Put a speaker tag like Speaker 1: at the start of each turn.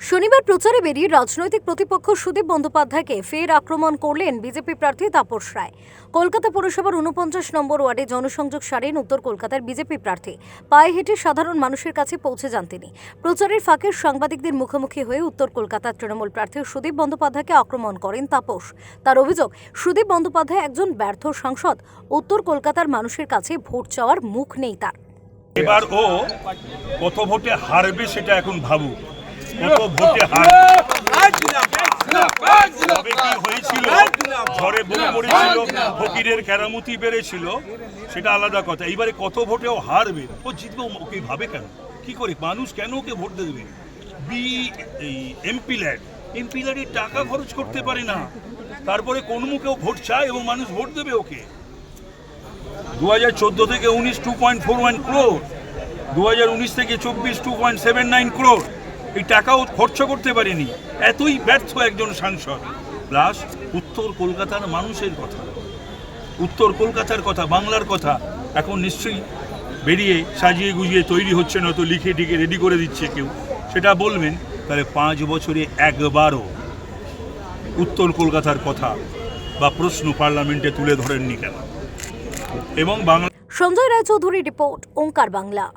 Speaker 1: শনিবার প্রচারে বেরিয়ে রাজনৈতিক প্রতিপক্ষ সুদীপ বন্দ্যোপাধ্যায়কে ফের আক্রমণ করলেন বিজেপি প্রার্থী তাপস রায়। কলকাতা পৌরসভার উনপঞ্চাশ নম্বর ওয়ার্ডে জনসংযোগ সারেন উত্তর কলকাতার বিজেপি প্রার্থী। পায়ে হেঁটে সাধারণ মানুষের কাছে পৌঁছে যান তিনি। প্রচারের ফাঁকে সাংবাদিকদের মুখোমুখি হয়ে উত্তর কলকাতার তৃণমূল প্রার্থী সুদীপ বন্দ্যোপাধ্যায়কে আক্রমণ করেন তাপস। তার অভিযোগ, সুদীপ বন্দ্যোপাধ্যায় একজন ব্যর্থ সাংসদ। উত্তর কলকাতার মানুষের কাছে ভোট চাওয়ার মুখ নেই তার।
Speaker 2: এবার ও কত ভোটে হারবে সেটা এখন ভাবুক। কত ভোটে ফকিরের কেরামতি সেটা আলাদা কথা। কত হারবে? ও ওকে ভাবে কেন? মানুষ কেন ওকে ভোট দেবে? বি, এই টাকা খরচ করতে পারে না। তারপরে কোন মুখেও ভোট চায় এবং মানুষ ভোট দেবে ওকে? দু হাজার চোদ্দ থেকে উনিশ two point four one crore দু হাজার উনিশ থেকে চব্বিশ two point seven nine crore এই টাকাও খরচ করতে পারেনি। এতই ব্যর্থ একজন সাংসদ। প্লাস উত্তর কলকাতার মানুষের কথা। উত্তর কলকাতার কথা, বাংলার কথা এখন নিশ্চয়ই বেরিয়ে সাজিয়ে গুজিয়ে তৈরি হচ্ছে না তো লিখে টিকে রেডি করে দিচ্ছে কেউ। সেটা বলবেন, তাহলে পাঁচ বছরে একবারও উত্তর কলকাতার কথা বা প্রশ্ন পার্লামেন্টে তুলে ধরেননি কেন? এবং বাংলা
Speaker 1: সঞ্জয় রায়চৌধুরী রিপোর্ট, ওঙ্কার বাংলা।